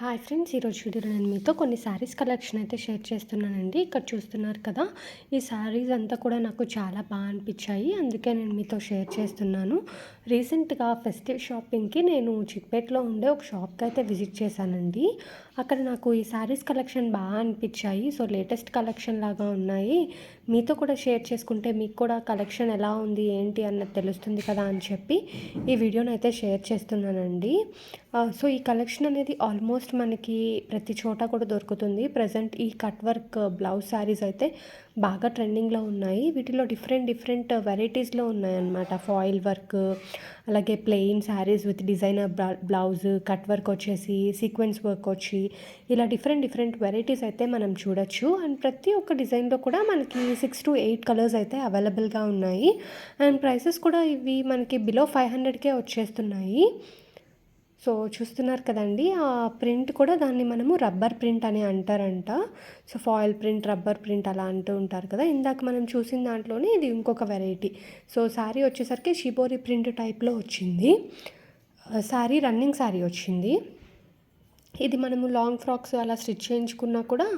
Hi friends ఈరోజు వీడియోలో నేను మీతో కొన్ని శారీస్ కలెక్షన్ అయితే షేర్ చేస్తున్నానండి. ఇక్కడ చూస్తున్నారు కదా ఈ శారీస్ అంతా కూడా నాకు చాలా బాగా అనిపించాయి. అందుకే నేను మీతో షేర్ చేస్తున్నాను. రీసెంట్గా ఫెస్టివ్ షాపింగ్కి నేను చిక్పేట్లో ఉండే ఒక షాప్కి అయితే విజిట్ చేశానండి. అక్కడ నాకు ఈ శారీస్ కలెక్షన్ బాగా అనిపించాయి. సో లేటెస్ట్ కలెక్షన్ లాగా ఉన్నాయి. మీతో కూడా షేర్ చేసుకుంటే మీకు కూడా కలెక్షన్ ఎలా ఉంది ఏంటి అన్నది తెలుస్తుంది కదా అని చెప్పి ఈ వీడియోని అయితే షేర్ చేస్తున్నానండి uh, సో ఈ కలెక్షన్ అనేది ఆల్మోస్ట్ మనకి ప్రతి చోట కూడా దొరుకుతుంది. ప్రజెంట్ ఈ కట్ వర్క్ బ్లౌజ్ శారీస్ అయితే బాగా ట్రెండింగ్లో ఉన్నాయి. వీటిలో డిఫరెంట్ డిఫరెంట్ వెరైటీస్లో ఉన్నాయన్నమాట. ఫాయిల్ వర్క్ అలాగే plain saris with designer blouse cut work వచ్చేసి సీక్వెన్స్ వర్క్ వచ్చి ఇలా డిఫరెంట్ డిఫరెంట్ వెరైటీస్ అయితే మనం చూడొచ్చు. అండ్ ప్రతి ఒక్క డిజైన్లో కూడా మనకి సిక్స్ టు ఎయిట్ కలర్స్ అయితే అవైలబుల్గా ఉన్నాయి. అండ్ ప్రైసెస్ కూడా ఇవి మనకి బిలో ఫైవ్ హండ్రెడ్కే వచ్చేస్తున్నాయి. సో చూస్తున్నారు కదండి ఆ ప్రింట్ కూడా దాన్ని మనము రబ్బర్ ప్రింట్ అని అంటారంట. So foil print rubber print అలా అంటూ ఉంటారు కదా. ఇందాక మనం చూసిన దాంట్లోనే ఇది ఇంకొక వెరైటీ. సో శారీ వచ్చేసరికి షిబోరి ప్రింట్ టైప్లో వచ్చింది. శారీ రన్నింగ్ శారీ వచ్చింది. ఇది మనము లాంగ్ ఫ్రాక్స్ అలా స్టిచ్ చేయించుకున్నా కూడా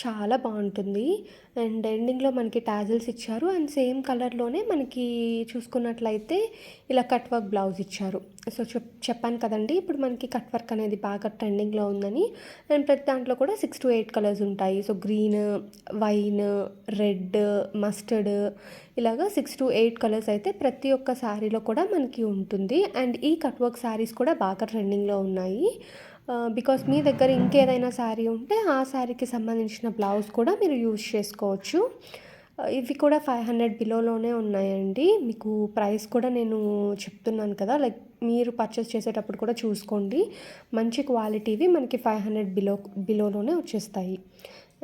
చాలా బాగుంటుంది. అండ్ ఎండింగ్లో మనకి టాజిల్స్ ఇచ్చారు. అండ్ సేమ్ కలర్లోనే మనకి చూసుకున్నట్లయితే ఇలా కట్ వర్క్ బ్లౌజ్ ఇచ్చారు. సో చెప్ చెప్పాను కదండి ఇప్పుడు మనకి కట్ వర్క్ అనేది బాగా ట్రెండింగ్లో ఉందని. అండ్ ప్రతి దాంట్లో కూడా సిక్స్ టు ఎయిట్ కలర్స్ ఉంటాయి. So green wine red mustard ఇలాగా సిక్స్ టు ఎయిట్ కలర్స్ అయితే ప్రతి ఒక్క శారీలో కూడా మనకి ఉంటుంది. అండ్ ఈ కట్ వర్క్ శారీస్ కూడా బాగా ట్రెండింగ్లో ఉన్నాయి. బికాస్ మీ దగ్గర ఇంకేదైనా శారీ ఉంటే ఆ శారీకి సంబంధించిన బ్లౌజ్ కూడా మీరు యూజ్ చేసుకోవచ్చు. ఇవి కూడా ఫైవ్ హండ్రెడ్ బిలోలోనే ఉన్నాయండి. మీకు ప్రైస్ కూడా నేను చెప్తున్నాను కదా లైక్ మీరు పర్చేస్ చేసేటప్పుడు కూడా చూసుకోండి. మంచి క్వాలిటీవి మనకి ఫైవ్ హండ్రెడ్ బిలో బిలోలోనే వచ్చేస్తాయి.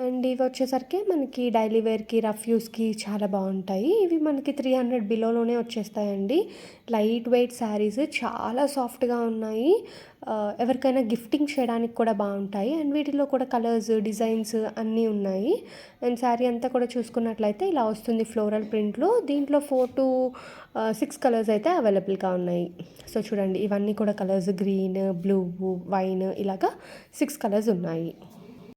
అండ్ ఇవి వచ్చేసరికి మనకి డైలీ వేర్కి రఫ్ యూస్కి చాలా బాగుంటాయి. ఇవి మనకి త్రీ హండ్రెడ్ బిలోలోనే వచ్చేస్తాయండి. లైట్ వెయిట్ శారీస్ చాలా సాఫ్ట్గా ఉన్నాయి. ఎవరికైనా గిఫ్టింగ్ చేయడానికి కూడా బాగుంటాయి. అండ్ వీటిలో కూడా కలర్స్ డిజైన్స్ అన్నీ ఉన్నాయి. అండ్ శారీ అంతా కూడా చూసుకున్నట్లయితే ఇలా వస్తుంది ఫ్లోరల్ ప్రింట్లో. దీంట్లో ఫోర్ టు సిక్స్ కలర్స్ అయితే అవైలబుల్గా ఉన్నాయి. సో చూడండి ఇవన్నీ కూడా కలర్స్ గ్రీన్ బ్లూ వైన్ ఇలాగా సిక్స్ కలర్స్ ఉన్నాయి.